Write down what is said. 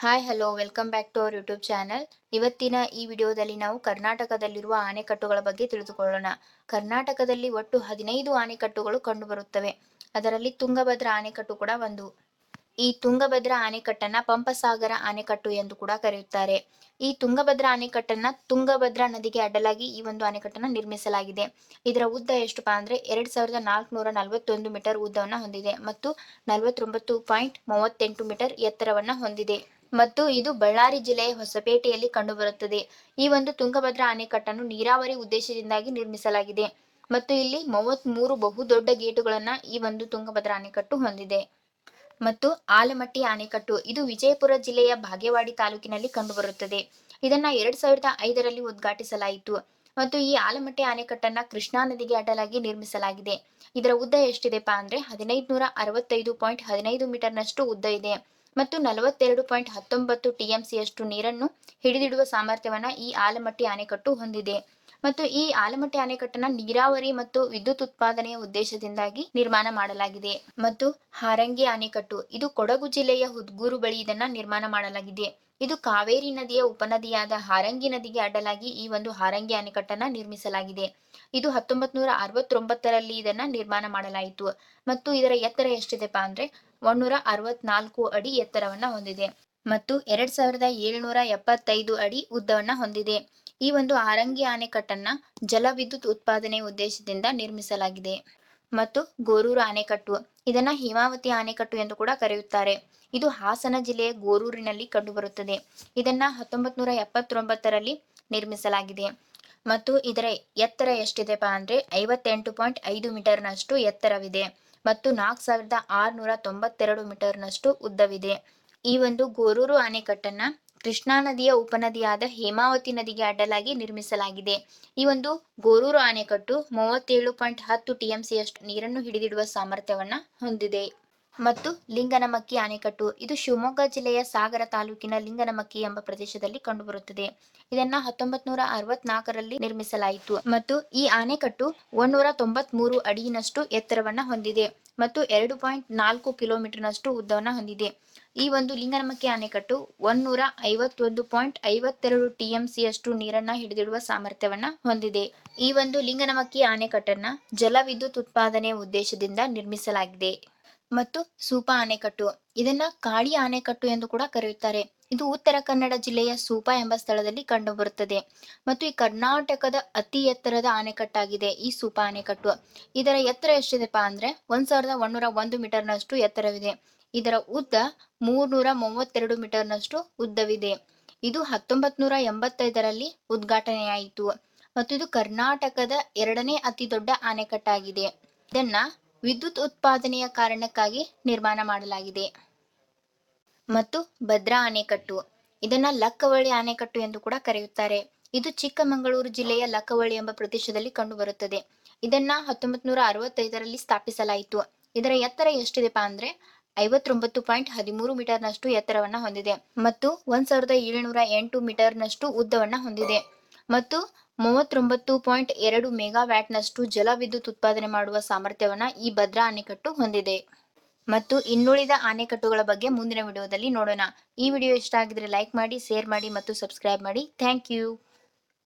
Hi hello welcome back to our YouTube channel ಇವತ್ತಿನ ಈ ವಿಡಿಯೋದಲ್ಲಿ ನಾವು ಕರ್ನಾಟಕದಲ್ಲಿರುವ ಆಣೆಕಟ್ಟುಗಳ ಬಗ್ಗೆ ತಿಳಿದುಕೊಳ್ಳೋಣ. ಕರ್ನಾಟಕದಲ್ಲಿ ಒಟ್ಟು ಹದಿನೈದು ಆಣೆಕಟ್ಟುಗಳು ಕಂಡುಬರುತ್ತವೆ. ಅದರಲ್ಲಿ ತುಂಗಭದ್ರ ಆಣೆಕಟ್ಟು ಕೂಡ ಒಂದು. ಈ ತುಂಗಭದ್ರಾ ಆಣೆಕಟ್ಟನ್ನ ಪಂಪಸಾಗರ ಆಣೆಕಟ್ಟು ಎಂದು ಕೂಡ ಕರೆಯುತ್ತಾರೆ. ಈ ತುಂಗಭದ್ರಾ ಆಣೆಕಟ್ಟನ್ನ ತುಂಗಭದ್ರಾ ನದಿಗೆ ಅಡ್ಡಲಾಗಿ ಈ ಒಂದು ಆಣೆಕಟ್ಟನ್ನ ನಿರ್ಮಿಸಲಾಗಿದೆ. ಇದರ ಉದ್ದ ಎಷ್ಟುಪಾ ಅಂದ್ರೆ ಎರಡ್ ಸಾವಿರದ ನಾಲ್ಕುನೂರ ನಲವತ್ತೊಂದು ಮೀಟರ್ ಉದ್ದವನ್ನ ಹೊಂದಿದೆ ಮತ್ತು ನಲವತ್ತೊಂಬತ್ತು ಪಾಯಿಂಟ್ ಮೂವತ್ತೆಂಟು ಮೀಟರ್ ಎತ್ತರವನ್ನ ಹೊಂದಿದೆ. ಮತ್ತು ಇದು ಬಳ್ಳಾರಿ ಜಿಲ್ಲೆಯ ಹೊಸಪೇಟೆಯಲ್ಲಿ ಕಂಡುಬರುತ್ತದೆ. ಈ ಒಂದು ತುಂಗಭದ್ರಾ ಅಣೆಕಟ್ಟನ್ನು ನೀರಾವರಿ ಉದ್ದೇಶದಿಂದಾಗಿ ನಿರ್ಮಿಸಲಾಗಿದೆ. ಮತ್ತು ಇಲ್ಲಿ ಮೂವತ್ತ್ ಮೂರು ಬಹುದೊಡ್ಡ ಗೇಟುಗಳನ್ನ ಈ ಒಂದು ತುಂಗಭದ್ರಾ ಅಣೆಕಟ್ಟು ಹೊಂದಿದೆ. ಮತ್ತು ಆಲಮಟ್ಟಿ ಅಣೆಕಟ್ಟು, ಇದು ವಿಜಯಪುರ ಜಿಲ್ಲೆಯ ಭಾಗೇವಾಡಿ ತಾಲೂಕಿನಲ್ಲಿ ಕಂಡುಬರುತ್ತದೆ. ಇದನ್ನ ಎರಡ್ ಸಾವಿರದ ಐದರಲ್ಲಿ ಉದ್ಘಾಟಿಸಲಾಯಿತು. ಮತ್ತು ಈ ಆಲಮಟ್ಟಿ ಅಣೆಕಟ್ಟನ್ನ ಕೃಷ್ಣಾ ನದಿಗೆ ಅಡ್ಡಲಾಗಿ ನಿರ್ಮಿಸಲಾಗಿದೆ. ಇದರ ಉದ್ದ ಎಷ್ಟಿದೆಪಾ ಅಂದ್ರೆ ಹದಿನೈದುನೂರ ಅರವತ್ತೈದು ಪಾಯಿಂಟ್ ಹದಿನೈದು ಮೀಟರ್ನಷ್ಟು ಉದ್ದ ಇದೆ. ಮತ್ತು ನಲವತ್ತೆರಡು ಪಾಯಿಂಟ್ ಹತ್ತೊಂಬತ್ತು ಟಿಎಂಸಿಯಷ್ಟು ನೀರನ್ನು ಹಿಡಿದಿಡುವ ಸಾಮರ್ಥ್ಯವನ್ನು ಈ ಆಲಮಟ್ಟಿ ಆಣೆಕಟ್ಟು ಹೊಂದಿದೆ. ಮತ್ತು ಈ ಆಲಮಟ್ಟಿ ಅಣೆಕಟ್ಟನ್ನ ನೀರಾವರಿ ಮತ್ತು ವಿದ್ಯುತ್ ಉತ್ಪಾದನೆಯ ಉದ್ದೇಶದಿಂದಾಗಿ ನಿರ್ಮಾಣ ಮಾಡಲಾಗಿದೆ. ಮತ್ತು ಹಾರಂಗಿ ಅಣೆಕಟ್ಟು ಇದು ಕೊಡಗು ಜಿಲ್ಲೆಯ ಹುದ್ಗೂರು ಬಳಿ ಇದನ್ನ ನಿರ್ಮಾಣ ಮಾಡಲಾಗಿದೆ. ಇದು ಕಾವೇರಿ ನದಿಯ ಉಪನದಿಯಾದ ಹಾರಂಗಿ ನದಿಗೆ ಅಡ್ಡಲಾಗಿ ಈ ಒಂದು ಹಾರಂಗಿ ಅಣೆಕಟ್ಟನ್ನ ನಿರ್ಮಿಸಲಾಗಿದೆ. ಇದು ಹತ್ತೊಂಬತ್ ನೂರ ಅರವತ್ತೊಂಬತ್ತರಲ್ಲಿ ಇದನ್ನ ನಿರ್ಮಾಣ ಮಾಡಲಾಯಿತು. ಮತ್ತು ಇದರ ಎತ್ತರ ಎಷ್ಟಿದೆಪಾ ಅಂದ್ರೆ ಒಂದೂರ ಅರವತ್ನಾಲ್ಕು ಅಡಿ ಎತ್ತರವನ್ನ ಹೊಂದಿದೆ. ಮತ್ತು ಎರಡ್ ಸಾವಿರದ ಏಳ್ನೂರ ಎಪ್ಪತ್ತೈದು ಅಡಿ ಉದ್ದವನ್ನ ಹೊಂದಿದೆ. ಈ ಒಂದು ಆರಂಗಿ ಅಣೆಕಟ್ಟನ್ನ ಜಲವಿದ್ಯುತ್ ಉತ್ಪಾದನೆ ಉದ್ದೇಶದಿಂದ ನಿರ್ಮಿಸಲಾಗಿದೆ. ಮತ್ತು ಗೋರೂರು ಆಣೆಕಟ್ಟು ಇದನ್ನ ಹಿಮಾವತಿ ಆಣೆಕಟ್ಟು ಎಂದು ಕೂಡ ಕರೆಯುತ್ತಾರೆ. ಇದು ಹಾಸನ ಜಿಲ್ಲೆಯ ಗೋರೂರಿನಲ್ಲಿ ಕಂಡುಬರುತ್ತದೆ. ಇದನ್ನ ಹತ್ತೊಂಬತ್ ನೂರ ಎಪ್ಪತ್ತೊಂಬತ್ತರಲ್ಲಿ ನಿರ್ಮಿಸಲಾಗಿದೆ. ಮತ್ತು ಇದರ ಎತ್ತರ ಎಷ್ಟಿದೆಪಾ ಅಂದ್ರೆ ಐವತ್ತೆಂಟು ಪಾಯಿಂಟ್ ಐದು ಮೀಟರ್ನಷ್ಟು ಎತ್ತರವಿದೆ. ಮತ್ತು ನಾಲ್ಕು ಸಾವಿರದ ಆರುನೂರ ತೊಂಬತ್ತೆರಡು ಮೀಟರ್ನಷ್ಟು ಉದ್ದವಿದೆ. ಈ ಒಂದು ಗೋರೂರು ಅಣೆಕಟ್ಟನ್ನ ಕೃಷ್ಣಾ ನದಿಯ ಉಪನದಿಯಾದ ಹೇಮಾವತಿ ನದಿಗೆ ಅಡ್ಡಲಾಗಿ ನಿರ್ಮಿಸಲಾಗಿದೆ. ಈ ಒಂದು ಗೋರೂರು ಅಣೆಕಟ್ಟು ಮೂವತ್ತೇಳು ಪಾಯಿಂಟ್ ಹತ್ತು ಟಿಎಂಸಿಯಷ್ಟು ನೀರನ್ನು ಹಿಡಿದಿಡುವ ಸಾಮರ್ಥ್ಯವನ್ನ ಹೊಂದಿದೆ. ಮತ್ತು ಲಿಂಗನಮಕ್ಕಿ ಅಣೆಕಟ್ಟು ಇದು ಶಿವಮೊಗ್ಗ ಜಿಲ್ಲೆಯ ಸಾಗರ ತಾಲೂಕಿನ ಲಿಂಗನಮಕ್ಕಿ ಎಂಬ ಪ್ರದೇಶದಲ್ಲಿ ಕಂಡುಬರುತ್ತದೆ. ಇದನ್ನ ಹತ್ತೊಂಬತ್ ನೂರ ಅರವತ್ನಾಲ್ಕರಲ್ಲಿ ನಿರ್ಮಿಸಲಾಯಿತು. ಮತ್ತು ಈ ಆಣೆಕಟ್ಟು ಒಂದೂರ ತೊಂಬತ್ ಮೂರು ಅಡಿನಷ್ಟು ಎತ್ತರವನ್ನ ಹೊಂದಿದೆ. ಮತ್ತು ಎರಡು ಪಾಯಿಂಟ್ ನಾಲ್ಕು ಕಿಲೋಮೀಟರ್ನಷ್ಟು ಉದ್ದವನ್ನ ಹೊಂದಿದೆ. ಈ ಒಂದು ಲಿಂಗನಮಕ್ಕಿ ಅಣೆಕಟ್ಟು ಒಂದೂರ ಐವತ್ತೊಂದು ಪಾಯಿಂಟ್ ಐವತ್ತೆರಡು ಟಿಎಂಸಿಯಷ್ಟು ನೀರನ್ನ ಹಿಡಿದಿಡುವ ಸಾಮರ್ಥ್ಯವನ್ನ ಹೊಂದಿದೆ. ಈ ಒಂದು ಲಿಂಗನಮಕ್ಕಿ ಅಣೆಕಟ್ಟನ್ನ ಜಲವಿದ್ಯುತ್ ಉತ್ಪಾದನೆ ಉದ್ದೇಶದಿಂದ ನಿರ್ಮಿಸಲಾಗಿದೆ. ಮತ್ತು ಸೂಪಾ ಅಣೆಕಟ್ಟು ಇದನ್ನ ಕಾಳಿ ಅಣೆಕಟ್ಟು ಎಂದು ಕೂಡ ಕರೆಯುತ್ತಾರೆ. ಇದು ಉತ್ತರ ಕನ್ನಡ ಜಿಲ್ಲೆಯ ಸೂಪ ಎಂಬ ಸ್ಥಳದಲ್ಲಿ ಕಂಡುಬರುತ್ತದೆ. ಮತ್ತು ಈ ಕರ್ನಾಟಕದ ಅತಿ ಎತ್ತರದ ಅಣೆಕಟ್ಟಾಗಿದೆ ಈ ಸೂಪಾ ಅಣೆಕಟ್ಟು ಇದರ ಎತ್ತರ ಎಷ್ಟಿದೆಪಾ ಅಂದ್ರೆ ಒಂದ್ ಸಾವಿರದ ಒಂದೂರ ಒಂದು ಮೀಟರ್ನಷ್ಟು ಎತ್ತರವಿದೆ. ಇದರ ಉದ್ದ ಮೂರ್ನೂರ ಮೂವತ್ತೆರಡು ಮೀಟರ್ನಷ್ಟು ಉದ್ದವಿದೆ. ಇದು ಹತ್ತೊಂಬತ್ ನೂರ ಎಂಬತ್ತೈದರಲ್ಲಿ ಉದ್ಘಾಟನೆಯಾಯಿತು ಮತ್ತು ಇದು ಕರ್ನಾಟಕದ ಎರಡನೇ ಅತಿ ದೊಡ್ಡ ಅಣೆಕಟ್ಟಾಗಿದೆ ಇದನ್ನ ವಿದ್ಯುತ್ ಉತ್ಪಾದನೆಯ ಕಾರಣಕ್ಕಾಗಿ ನಿರ್ಮಾಣ ಮಾಡಲಾಗಿದೆ. ಮತ್ತು ಭದ್ರಾ ಅಣೆಕಟ್ಟು ಇದನ್ನ ಲಕ್ಕವಳ್ಳಿ ಅಣೆಕಟ್ಟು ಎಂದು ಕೂಡ ಕರೆಯುತ್ತಾರೆ. ಇದು ಚಿಕ್ಕಮಗಳೂರು ಜಿಲ್ಲೆಯ ಲಕ್ಕವಳ್ಳಿ ಎಂಬ ಪ್ರದೇಶದಲ್ಲಿ ಕಂಡುಬರುತ್ತದೆ. ಇದನ್ನ ಹತ್ತೊಂಬತ್ ನೂರ ಅರವತ್ತೈದರಲ್ಲಿ ಸ್ಥಾಪಿಸಲಾಯಿತು. ಇದರ ಎತ್ತರ ಎಷ್ಟಿದೆಪಾ ಅಂದ್ರೆ ಐವತ್ತೊಂಬತ್ತು ಪಾಯಿಂಟ್ ಹದಿಮೂರು ಮೀಟರ್ನಷ್ಟು ಎತ್ತರವನ್ನ ಹೊಂದಿದೆ ಮತ್ತು ಒಂದ್ ಸಾವಿರದ ಏಳುನೂರ ಎಂಟು ಮೀಟರ್ನಷ್ಟು ಉದ್ದವನ್ನ ಹೊಂದಿದೆ ಮತ್ತು ಮೂವತ್ತೊಂಬತ್ತು ಪಾಯಿಂಟ್ ಎರಡು ಮೆಗಾ ಜಲ ಜಲವಿದ್ಯುತ್ ಉತ್ಪಾದನೆ ಮಾಡುವ ಸಾಮರ್ಥ್ಯವನ್ನ ಈ ಭದ್ರಾ ಅಣೆಕಟ್ಟು ಹೊಂದಿದೆ. ಮತ್ತು ಇನ್ನುಳಿದ ಅಣೆಕಟ್ಟುಗಳ ಬಗ್ಗೆ ಮುಂದಿನ ವಿಡಿಯೋದಲ್ಲಿ ನೋಡೋಣ. ಈ ವಿಡಿಯೋ ಇಷ್ಟ ಆಗಿದ್ರೆ ಲೈಕ್ ಮಾಡಿ, ಶೇರ್ ಮಾಡಿ ಮತ್ತು ಸಬ್ಸ್ಕ್ರೈಬ್ ಮಾಡಿ. Thank you.